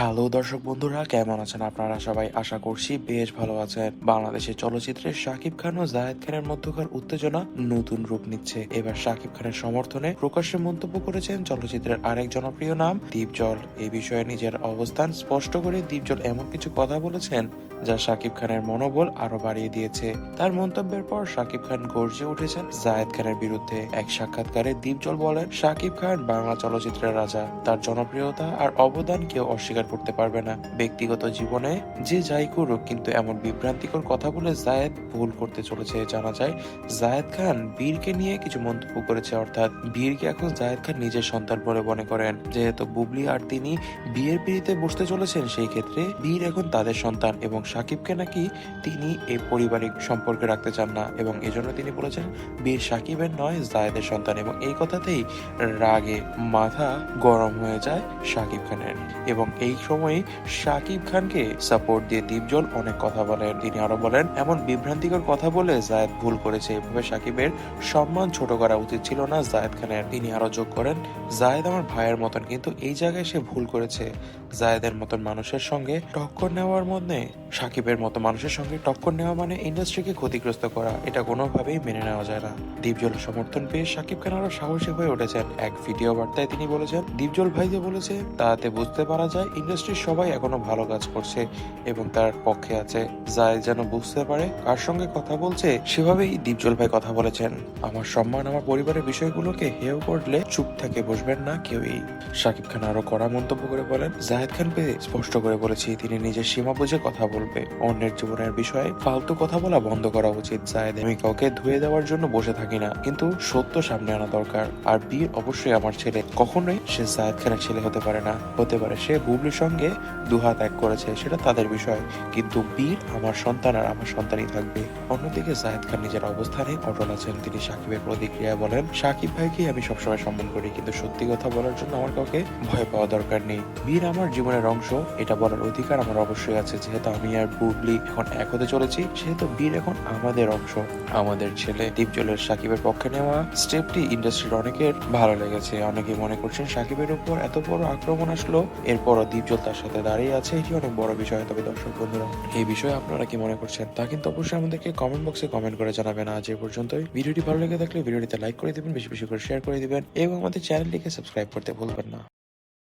Hello দর্শক বন্ধুরা, কেমন আছেন আপনারা? সবাই আশা করছি বেশ ভালো আছেন। বাংলাদেশের চলচ্চিত্রে শাকিব খান ও জায়েদ খানের মধ্যকার উত্তেজনা নতুন রূপ নিচ্ছে। এবার শাকিব খানের সমর্থনে প্রকাশ্যে মন্তব্য করেছেন চলচ্চিত্রের আরেক জনপ্রিয় নাম দীপজল। এই বিষয়ে নিজের অবস্থান স্পষ্ট করে দীপজল এমন কিছু কথা বলেছেন যা শাকিব খানের মনোবল আরও বাড়িয়ে দিয়েছে। তার মন্তব্যের পর শাকিব খান গর্জে উঠেছেন জায়েদ খানের বিরুদ্ধে। এক সাক্ষাৎকারে দীপজল বলেন, শাকিব খান বাংলা চলচ্চিত্রের রাজা। তার জনপ্রিয়তা আর অবদান কেউ অস্বীকার করতে পারবে না। ব্যক্তিগত জীবনে যে যাই করুক, কিন্তু এমন বিভ্রান্তিকর কথা বলে জায়েদ ভুল করতে চলেছে জানা যায়। জায়েদ খান বীরকে নিয়ে কিছু মন্তব্য করেছে, অর্থাৎ বীরকে এখন জায়েদ খান নিজের সন্তান বলে মনে করেন। যেহেতু বুবলি আর তিনি বিয়ের পিড়িতে বসতে চলেছেন, সেই ক্ষেত্রে বীর এখন তাদের সন্তান এবং সাকিবকে নাকি তিনি এই পারিবারিক সম্পর্কে রাখতে চান না এবং এজন্য তিনি বলেছেন, বীর সাকিবের নয়, জায়েদের সন্তান। এবং এই কথাতেই রাগে মাথা গরম হয়ে যায় সাকিব খানের। এবং এই সময় সাকিব খানকে সাপোর্ট দিয়ে দীপজল অনেক কথা বলেন। তিনি আরও বলেন, এমন বিভ্রান্তিকর কথা বলে জায়েদ ভুল করেছে। এভাবে সাকিবের সম্মান ছোট করা উচিত ছিল না জায়েদ খানের। তিনি আরও যোগ করেন, জায়েদ আমার ভাইয়ের মতন, কিন্তু এই জায়গায় সে ভুল করেছে। জায়েদের মতন মানুষের সঙ্গে টক্কর নেওয়ার মধ্যে সাকিবের মতো মানুষের সঙ্গে টক্কর নেওয়া মানে ইন্ডাস্ট্রিকে ক্ষতিগ্রস্ত করা। এটা কোনোভাবেই মেনে নেওয়া যায় না। দীপজল সমর্থন পেয়ে সাকিব খান আরও সাহসী হয়ে উঠেছেন। এক ভিডিও বার্তায় তিনি বলেছেন, দীপজল ভাই যে বলেছে, তাতে বুঝতে পারা যায় ইন্ডাস্ট্রির সবাই এখনও ভালো কাজ করছে এবং তার পক্ষে আছে যায় যেন বুঝতে পারে কার সঙ্গে কথা বলছে। সেভাবেই দীপজল ভাই কথা বলেছেন। আমার সম্মান, আমার পরিবারের বিষয়গুলোকে হেয় করলে চুপ থেকে বসবেন না কেউই। সাকিব খান আরও কড়া মন্তব্য করে বলেন, জাহেদ খান পেয়ে স্পষ্ট করে বলেছি, তিনি নিজের সীমা বুঝে কথা বলবে। অন্যের জীবনের বিষয়ে ফালতু কথা বলা বন্ধ করা উচিত। জাহেদ আমি কাউকে ধুয়ে দেওয়ার জন্য বসে থাকি না, কিন্তু সত্য সামনে আনা দরকার। আর বীর অবশ্যই আমার ছেলে, কখনোই সে জাহেদ খানের ছেলে হতে পারে না। হতে পারে সে বুবলির সঙ্গে দুহাত এক করেছে, সেটা তাদের বিষয়। কিন্তু বীর আমার সন্তান আর আমার সন্তানই থাকবে। অন্যদিকে জাহেদ খান নিজের অবস্থানে অটল আছেন। তিনি সাকিবের প্রতিক্রিয়া বলেন, সাকিব ভাইকে আমি সবসময় সম্মান করি, কিন্তু সত্যি কথা বলার জন্য আমার কাউকে ভয় পাওয়া দরকার নেই। বীর আমার জীবনের অংশ, এটা বলার অধিকার আমার অবশ্যই আছে। যেহেতু আমি আর বুবলি এখন এক হতে চলেছি, সেহেতু বীর এখন আমাদের অংশ। আমাদের ছেলে দীপজলের সাকিবের পক্ষে নেওয়া স্টেপটি ইন্ডাস্ট্রির অনেকের ভালো লেগেছে। অনেকে মনে করছেন সাকিবের উপর এত বড় আক্রমণ আসলো, এরপরও দীপজল তার সাথে দাঁড়িয়ে আছে। এটি অনেক বড় বিষয়, তবে দর্শক বন্ধুরা, এই বিষয়ে আপনারা কি মনে করছেন তা কিন্তু অবশ্যই আমাদেরকে কমেন্ট বক্সে কমেন্ট করে জানাবেন। আজ এ পর্যন্তই। ভিডিওটি ভালো লেগে থাকলে ভিডিওটিতে লাইক করে দিবেন, বেশি বেশি করে শেয়ার করে দিবেন এবং আমাদের চ্যানেলটিকে সাবস্ক্রাইব করতে ভুলবেন না।